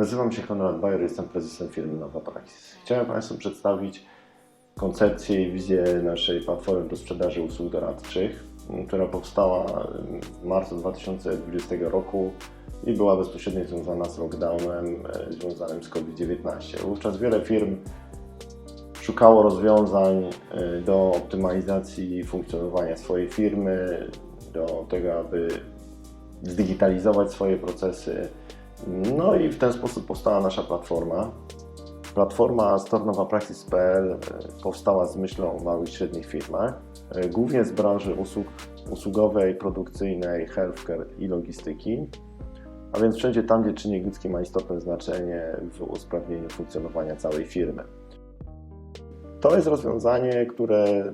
Nazywam się Konrad Bayer, jestem prezesem firmy Nowa Praxis. Chciałem Państwu przedstawić koncepcję i wizję naszej platformy do sprzedaży usług doradczych, m, która powstała w marcu 2020 roku i była bezpośrednio związana z lockdownem e, związanym z COVID-19. Wówczas wiele firm szukało rozwiązań e, do optymalizacji funkcjonowania swojej firmy, do tego, aby zdigitalizować swoje procesy. No i w ten sposób powstała nasza platforma. Platforma stornowapraxis.pl e, powstała z myślą o małych i średnich firmach, e, głównie z branży usług usługowej, produkcyjnej, healthcare i logistyki, a więc wszędzie tam, gdzie czynnik ludzki ma istotne znaczenie w usprawnieniu funkcjonowania całej firmy. To jest rozwiązanie, które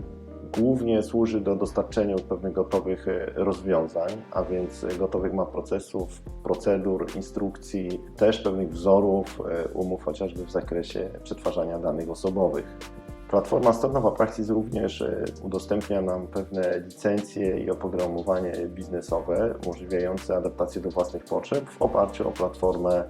głównie służy do dostarczenia pewnych gotowych e, rozwiązań, a więc gotowych map procesów, procedur, instrukcji, też pewnych wzorów, e, umów chociażby w zakresie przetwarzania danych osobowych. Platforma Stornowa Praxis również e, udostępnia nam pewne licencje i oprogramowanie biznesowe umożliwiające adaptację do własnych potrzeb w oparciu o platformę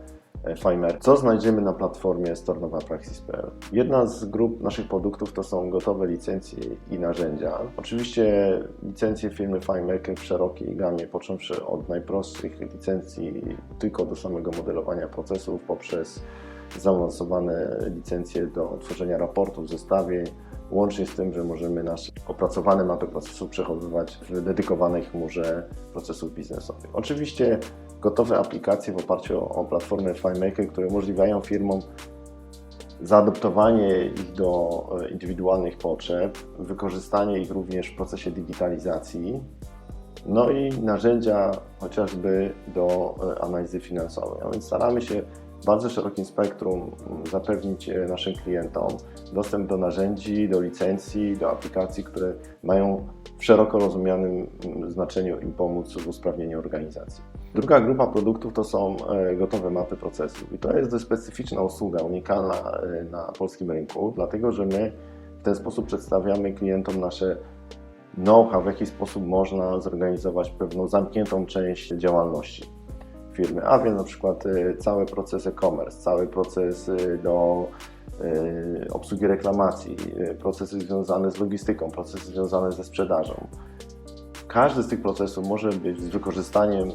Fimer. Co znajdziemy na platformie stornowapraxis.pl? Jedna z grup naszych produktów to są gotowe licencje i narzędzia. Oczywiście licencje firmy FileMaker w szerokiej gamie, począwszy od najprostszych licencji tylko do samego modelowania procesów, poprzez zaawansowane licencje do tworzenia raportów, zestawień, łącznie z tym, że możemy nasze opracowane mapy procesów przechowywać w dedykowanej chmurze procesów biznesowych. Oczywiście gotowe aplikacje w oparciu o platformę FileMaker, które umożliwiają firmom zaadoptowanie ich do e, indywidualnych potrzeb, wykorzystanie ich również w procesie digitalizacji, no i narzędzia chociażby do e, analizy finansowej. A więc staramy się bardzo szerokim spektrum zapewnić e, naszym klientom dostęp do narzędzi, do licencji, do aplikacji, które mają w szeroko rozumianym znaczeniu im pomóc w usprawnieniu organizacji. Druga grupa produktów to są e, gotowe mapy procesów i to jest dość specyficzna usługa, unikalna e, na polskim rynku, dlatego że my w ten sposób przedstawiamy klientom nasze know-how, w jaki sposób można zorganizować pewną zamkniętą część działalności firmy, a więc na przykład e, cały proces e-commerce, cały proces do obsługi reklamacji, procesy związane z logistyką, procesy związane ze sprzedażą. Każdy z tych procesów może być z wykorzystaniem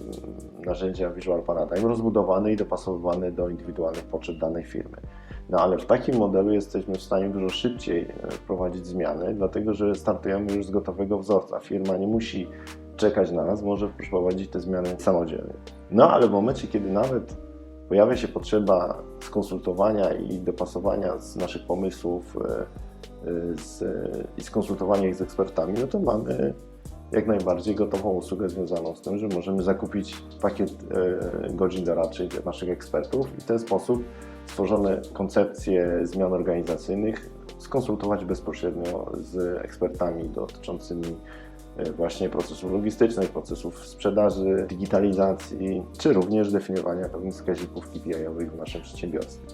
narzędzia Visual Paradigm rozbudowany i dopasowywany do indywidualnych potrzeb danej firmy. No ale w takim modelu jesteśmy w stanie dużo szybciej wprowadzić zmiany, dlatego że startujemy już z gotowego wzorca. Firma nie musi czekać na nas, może wprowadzić te zmiany samodzielnie. No ale w momencie, kiedy nawet pojawia się potrzeba skonsultowania i dopasowania z naszych pomysłów z, i skonsultowania ich z ekspertami, no to mamy jak najbardziej gotową usługę związaną z tym, że możemy zakupić pakiet e, godzin doradczych naszych ekspertów i w ten sposób stworzone koncepcje zmian organizacyjnych skonsultować bezpośrednio z ekspertami dotyczącymi e, właśnie procesów logistycznych, procesów sprzedaży, digitalizacji, czy również definiowania pewnych wskaźników KPI-owych w naszym przedsiębiorstwie.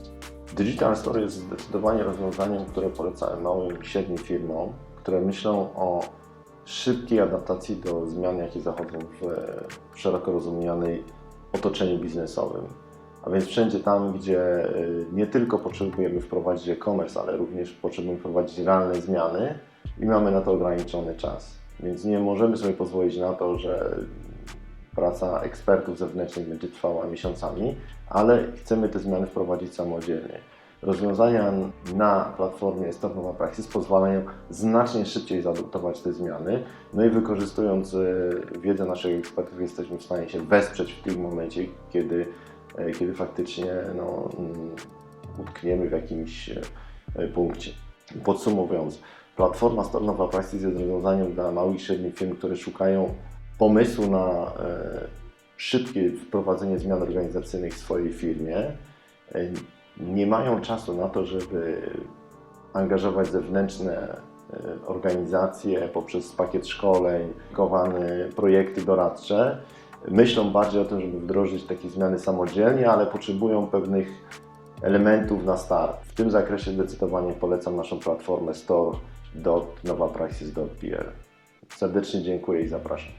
Digital Store jest zdecydowanie rozwiązaniem, które polecałem małym i średnim firmom, które myślą o szybkiej adaptacji do zmian, jakie zachodzą w szeroko rozumianej otoczeniu biznesowym. A więc wszędzie tam, gdzie y, nie tylko potrzebujemy wprowadzić e-commerce, ale również potrzebujemy wprowadzić realne zmiany i mamy na to ograniczony czas. Więc nie możemy sobie pozwolić na to, że praca ekspertów zewnętrznych będzie trwała miesiącami, ale chcemy te zmiany wprowadzić samodzielnie. Rozwiązania na platformie Stopnowa Praxis pozwalają znacznie szybciej zaadoptować te zmiany, no i wykorzystując e, wiedzę naszych ekspertów jesteśmy w stanie się wesprzeć w tym momencie, kiedy, e, kiedy faktycznie no, mm, utkniemy w jakimś e, punkcie. Podsumowując, platforma Stopnowa Praxis jest rozwiązaniem dla małych i średnich firm, które szukają pomysłu na szybkie wprowadzenie zmian organizacyjnych w swojej firmie nie mają czasu na to, żeby angażować zewnętrzne e, organizacje poprzez pakiet szkoleń, kowane projekty doradcze. Myślą bardziej o tym, żeby wdrożyć takie zmiany samodzielnie, ale potrzebują pewnych elementów na start. W tym zakresie zdecydowanie polecam naszą platformę store.nowapraxis.pl. Serdecznie dziękuję i zapraszam.